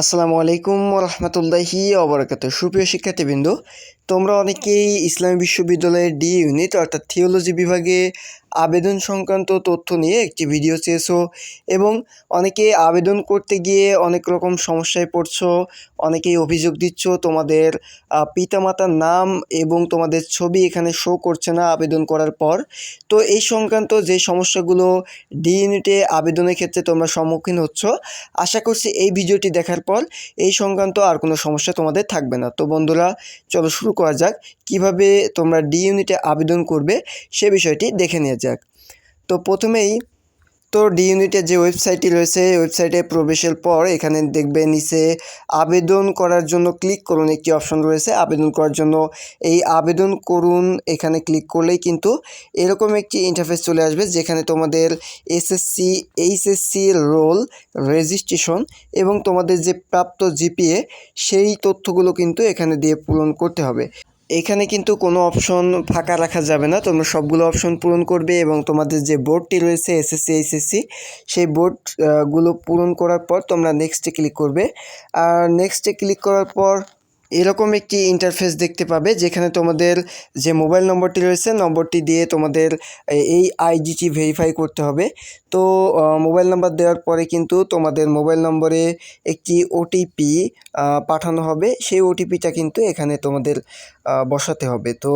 আসসালামু আলাইকুম রহমতুল্লাহি অবরাকাত সুপ্রিয় শিক্ষার্থীবৃন্দ, তোমরা অনেকেই ইসলামী বিশ্ববিদ্যালয়ের ডি ইউনিট অর্থাৎ থিওলজি বিভাগে আবেদন সংক্রান্ত তথ্য নিয়ে একটি ভিডিও চেয়েছো এবং অনেকে আবেদন করতে গিয়ে অনেক রকম সমস্যায় পড়ছো, অনেকেই অভিযোগ দিচ্ছ তোমাদের পিতামাতার নাম এবং তোমাদের ছবি এখানে শো করছে না আবেদন করার পর। তো এই সংক্রান্ত যে সমস্যাগুলো ডি ইউনিটে আবেদনের ক্ষেত্রে তোমরা সম্মুখীন হচ্ছ, আশা করছি এই ভিডিওটি দেখার পর এই সংক্রান্ত আর কোনো সমস্যা তোমাদের থাকবে না। তো বন্ধুরা, চলো শুরু করা যাক। কীভাবে তোমরা ডি ইউনিটে আবেদন করবে সে বিষয়টি দেখে নেওয়া যাক। তো প্রথমেই তো ডি ইউনিটের যে ওয়েবসাইটটি রয়েছে ওয়েবসাইটে প্রবেশের পর এখানে দেখবে নিচে আবেদন করার জন্য ক্লিক করুন একটি অপশন রয়েছে, আবেদন করার জন্য। এই আবেদন করুন, এখানে ক্লিক করলেই কিন্তু এরকম একটি ইন্টারফেস চলে আসবে যেখানে তোমাদের এসএসসি এইচএসসি রোল রেজিস্ট্রেশন এবং তোমাদের যে প্রাপ্ত জিপিএ সেই তথ্যগুলো কিন্তু এখানে দিয়ে পূরণ করতে হবে। এখানে কিন্তু কোনো অপশন ফাঁকা রাখা যাবে না। তোমরা সবগুলো অপশন পূরণ করবে এবং তোমাদের যে বোর্ডটি রয়েছে এসএসসি এইচএসসি সেই বোর্ডগুলো গুলো পূরণ করার পর তোমরা নেক্সটে ক্লিক করবে। আর নেক্সটে ক্লিক করার পর এরকম একটি ইন্টারফেস দেখতে পাবে, যেখানে তোমাদের যে মোবাইল নম্বরটি রয়েছে নম্বরটি দিয়ে তোমাদের এই আইডিটি ভেরিফাই করতে হবে। তো মোবাইল নাম্বার দেওয়ার পরে কিন্তু তোমাদের মোবাইল নম্বরে একটি ওটিপি পাঠানো হবে। সেই ওটিপিটা কিন্তু এখানে তোমাদের বসাতে হবে। তো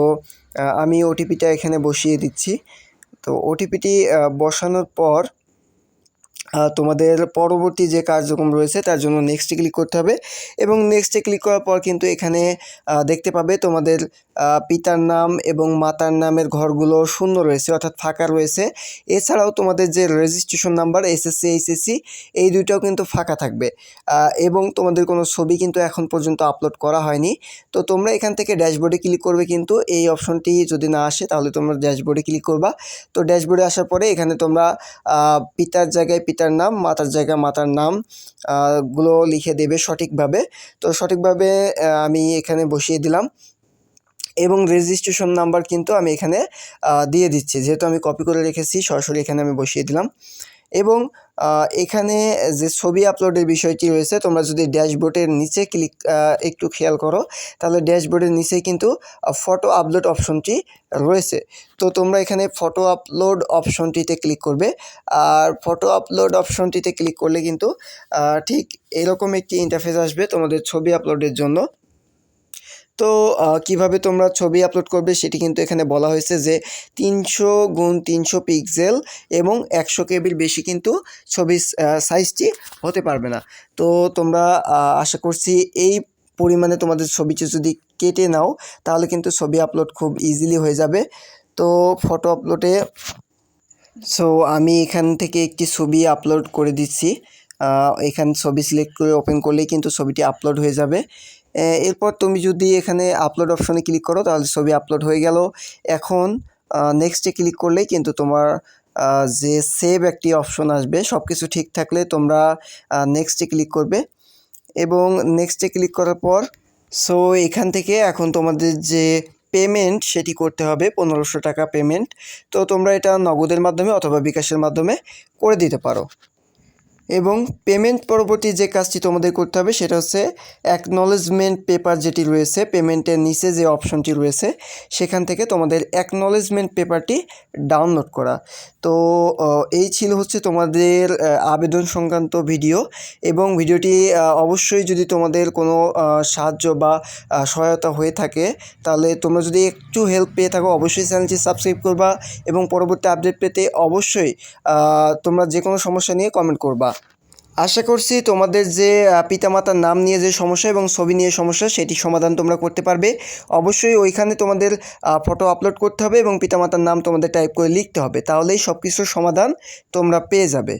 আমি ওটিপিটা এখানে বসিয়ে দিচ্ছি। তো ওটিপিটি বসানোর পর তোমাদের পরবর্তী যে কার্যক্রম রয়েছে, তার জন্য নেক্সটে ক্লিক করতে হবে এবং নেক্সটে ক্লিক করার পর কিন্তু এখানে দেখতে পাবে তোমাদের পিতার নাম এবং মাতার নামের ঘরগুলো শূন্য রয়েছে, অর্থাৎ ফাঁকা রয়েছে। এছাড়াও তোমাদের যে রেজিস্ট্রেশন নাম্বার এসএসসি এইচএসসি এই দুইটাও কিন্তু ফাঁকা থাকবে। এবং তোমাদের কোনো ছবি কিন্তু এখন পর্যন্ত আপলোড করা হয়নি। তো তোমরা এখান থেকে ড্যাশবোর্ডে ক্লিক করবে কিন্তু এই অপশনটি যদি না আসে, তাহলে তোমরা ড্যাশবোর্ডে ক্লিক করবা। তো ড্যাশবোর্ডে আসার পরে এখানে তোমরা পিতার জায়গায় পিতার নাম, মাতার জায়গায় মাতার নামগুলো লিখে দেবে সঠিকভাবে। তো সঠিকভাবে আমি এখানে বসিয়ে দিলাম। এবং রেজিস্ট্রেশন নাম্বার কিন্তু আমি এখানে দিয়ে দিচ্ছি। যেহেতু আমি কপি করে রেখেছি, সরাসরি এখানে আমি বসিয়ে দিলাম। এবং এখানে যে ছবি আপলোডের বিষয়টি রয়েছে, তোমরা যদি ড্যাশবোর্ডের নিচে ক্লিক একটু খেয়াল করো, তাহলে ড্যাশবোর্ডের নিচে কিন্তু ফটো আপলোড অপশনটি রয়েছে। তো তোমরা এখানে ফটো আপলোড অপশনটিতে ক্লিক করবে। আর ফটো আপলোড অপশনটিতে ক্লিক করলে কিন্তু ঠিক এরকম একটি ইন্টারফেস আসবে তোমাদের ছবি আপলোডের জন্য। তো কীভাবে তোমরা ছবি আপলোড করবে সেটি কিন্তু এখানে বলা হয়েছে যে তিনশো গুণ তিনশো পিক্সেল এবং একশো কেবির বেশি কিন্তু ছবি সাইজটি হতে পারবে না। তো, তোমরা আশা করছি এই পরিমাণে তোমাদের ছবিটি যদি কেটে নাও, তাহলে কিন্তু ছবি আপলোড খুব ইজিলি হয়ে যাবে। তো ফটো আপলোডে সো আমি এখান থেকে একটি ছবি আপলোড করে দিচ্ছি। এখানে ছবি সিলেক্ট করে ওপেন করলেই কিন্তু ছবিটি আপলোড হয়ে যাবে। এরপর তুমি যদি এখানে আপলোড অপশনে ক্লিক করো, তাহলে ছবি আপলোড হয়ে গেল। এখন নেক্সটে ক্লিক করলেই কিন্তু তোমার যে সেভ একটি অপশন আসবে সব কিছু ঠিক থাকলে তোমরা নেক্সটে ক্লিক করবে। এবং নেক্সটে ক্লিক করার পর সো এখান থেকে এখন তোমাদের যে পেমেন্ট সেটি করতে হবে, পনেরোশো টাকা পেমেন্ট তো তোমরা এটা নগদের মাধ্যমে অথবা বিকাশের মাধ্যমে করে দিতে পারো। এবং পেমেন্ট পরবর্তী যে কাজটি তোমাদের করতে হবে সেটা হচ্ছে অ্যাকনলেজমেন্ট পেপার যেটি রয়েছে পেমেন্টের নিচে যে অপশনটি রয়েছে, সেখান থেকে তোমাদের অ্যাকনলেজমেন্ট পেপারটি ডাউনলোড করা। তো এই ছিল হচ্ছে তোমাদের আবেদন সংক্রান্ত ভিডিও এবং ভিডিওটি অবশ্যই যদি তোমাদের কোনো সাহায্য বা সহায়তা হয়ে থাকে, তাহলে তোমরা যদি একটু হেল্প পেয়ে থাকো, অবশ্যই চ্যানেলটি সাবস্ক্রাইব করবা এবং পরবর্তী আপডেট পেতে অবশ্যই তোমরা যে কোনো সমস্যা নিয়ে কমেন্ট করবা। আশা করছি তোমাদের যে পিতামাতার নাম নিয়ে যে সমস্যা এবং ছবি নিয়ে সমস্যা সেটি সমাধান তোমরা করতে পারবে। অবশ্যই ওইখানে তোমাদের ফটো আপলোড করতে হবে এবং পিতামাতার নাম তোমাদের টাইপ করে লিখতে হবে। তাহলেই সব কিছুর সমাধান তোমরা পেয়ে যাবে।